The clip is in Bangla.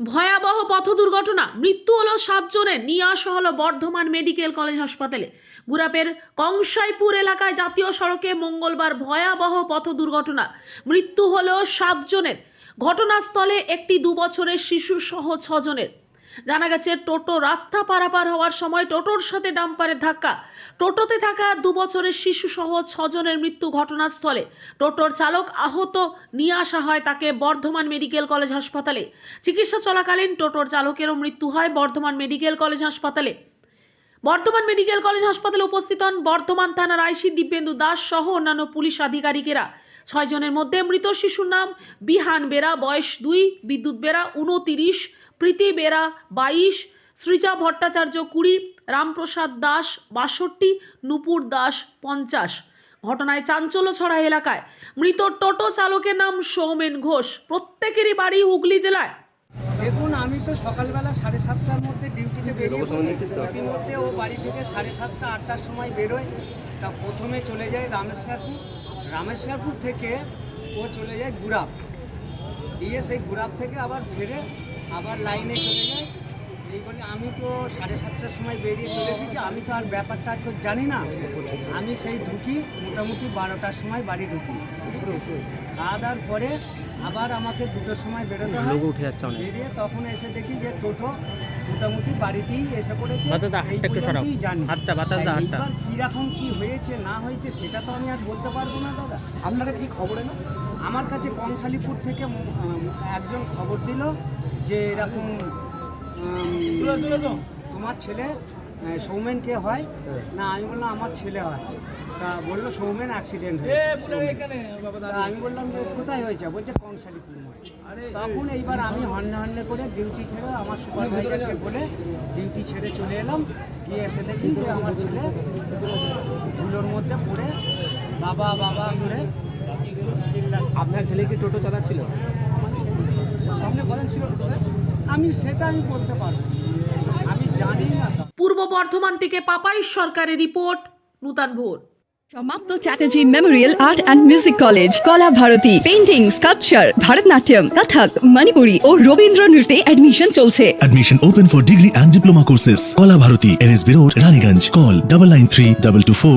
ভয়াবহ পথ দুর্ঘটনা। মৃত্যু হলো সাতজনের নিয়ে আসা হলো বর্ধমান মেডিকেল কলেজ হাসপাতালে। গুরাপের কংসাইপুর এলাকায় জাতীয় সড়কে মঙ্গলবার ভয়াবহ পথ দুর্ঘটনা। মৃত্যু হলো সাতজনের ঘটনাস্থলে একটি দু বছরের শিশু সহ ছজনের। জানা গেছে, টোটো রাস্তা পারাপার হওয়ার সময় টোটোর সাথে ডাম্পারের ধাক্কা। টোটোতে থাকা দু বছরের শিশু সহ ছজনের মৃত্যু ঘটনাস্থলে। টোটোর চালক আহত, নিয়ে আসা হয় তাকে বর্ধমান মেডিকেল কলেজ হাসপাতালে। চিকিৎসা চলাকালীন টোটোর চালকেরও মৃত্যু হয় বর্ধমান মেডিকেল কলেজ হাসপাতালে। বর্ধমান মেডিকেল কলেজ হাসপাতালে উপস্থিত হন বর্ধমান থানার আইসি দিব্যেন্দু দাস সহ অন্যান্য পুলিশ আধিকারিকেরা। ছয়জনের মধ্যে মৃত শিশুর নাম বিহান বেরা, বয়স দুই, বিদ্যুৎ বেরা উনতিরিশ প্রীতি বেরা বাইশ সৃজা ভট্টাচার্য কুড়ি রামপ্রসাদ দাস বাষট্টি নুপুর দাস পঞ্চাশ। ঘটনায় চাঞ্চল্য ছড়া এলাকায়। মৃত টোটো চালকের নাম সৌমেন ঘোষ। প্রত্যেকেরই বাড়ি হুগলি জেলায়। দেখুন আমি তো সকালবেলা সাড়ে সাতটার মধ্যে ডিউটিতে বেরিয়ে ইতিমধ্যে ও বাড়ি থেকে সাড়ে সাতটা আটটার সময় বেরোয়। তা প্রথমে চলে যায় রামেশ্বরপুর। রামেশ্বরপুর থেকে ও চলে যায় গুড়াপ। দিয়ে সেই গুড়াপ থেকে আবার ফিরে আবার লাইনে চলে যায়। এই বলে আমি তো সাড়ে সাতটার সময় বেরিয়ে চলে এসেছি। আমি তো আর ব্যাপারটা তো জানি না। আমি সেই ঢুকি, মোটামুটি বারোটার সময় বাড়ি ঢুকি। খাওয়া দাওয়ার পরে আবার আমাকে দুটোর সময় বেরোতে হয়। উঠে যাচ্ছে অনেক। বেরিয়ে তখন এসে দেখি যে টোটো মোটামুটি বাড়িতেই এসে পড়েছে। এই সরাও। পর্যন্তই জানি। হাতটা বাতাস দাও, হাতটা। এইবার কীরকম কি হয়েছে না হয়েছে সেটা তো আমি আর বলতে পারব না দাদা। আপনার কাছে কি খবর এলো? আমার কাছে কংসালিপুর থেকে একজন খবর দিল যে এরকম তোমার ছেলে সৌমেন কে হয়? না আমি বললাম আমার ছেলে হয়। তা বলল সৌমেন অ্যাক্সিডেন্ট হয়েছে। আমি বললাম যে কোথায় হয়েছে? বলছে কংসালিপুর মোড়ে। তখন এইবার আমি হন্নে হন্নে করে ডিউটি ছেড়ে আমার সুপারভাইজারকে বলে ডিউটি ছেড়ে চলে এলাম। গিয়ে এসে দেখি যে আমার ছেলে ধুলোর মধ্যে পড়ে বাবা বাবা করে চিল্লা আপনার ছেলে কি টোটো চালাচ্ছিল? সামনে কজন ছিল আমি সেটা আমি বলতে পারব আমি জানি পূর্ব বর্ধমান থেকে পাপাই সরকারের রিপোর্ট নূতন ভোর। সমাপ্ত Chatterjee memorial art and music college Kala Bharati painting sculpture Bharatanatyam Kathak Manipuri ও রবীন্দ্র নৃত্যে অ্যাডমিশন চলছে। Admission open for degree and diploma courses Kala Bharati NSB road Raniganj call double nine three double two four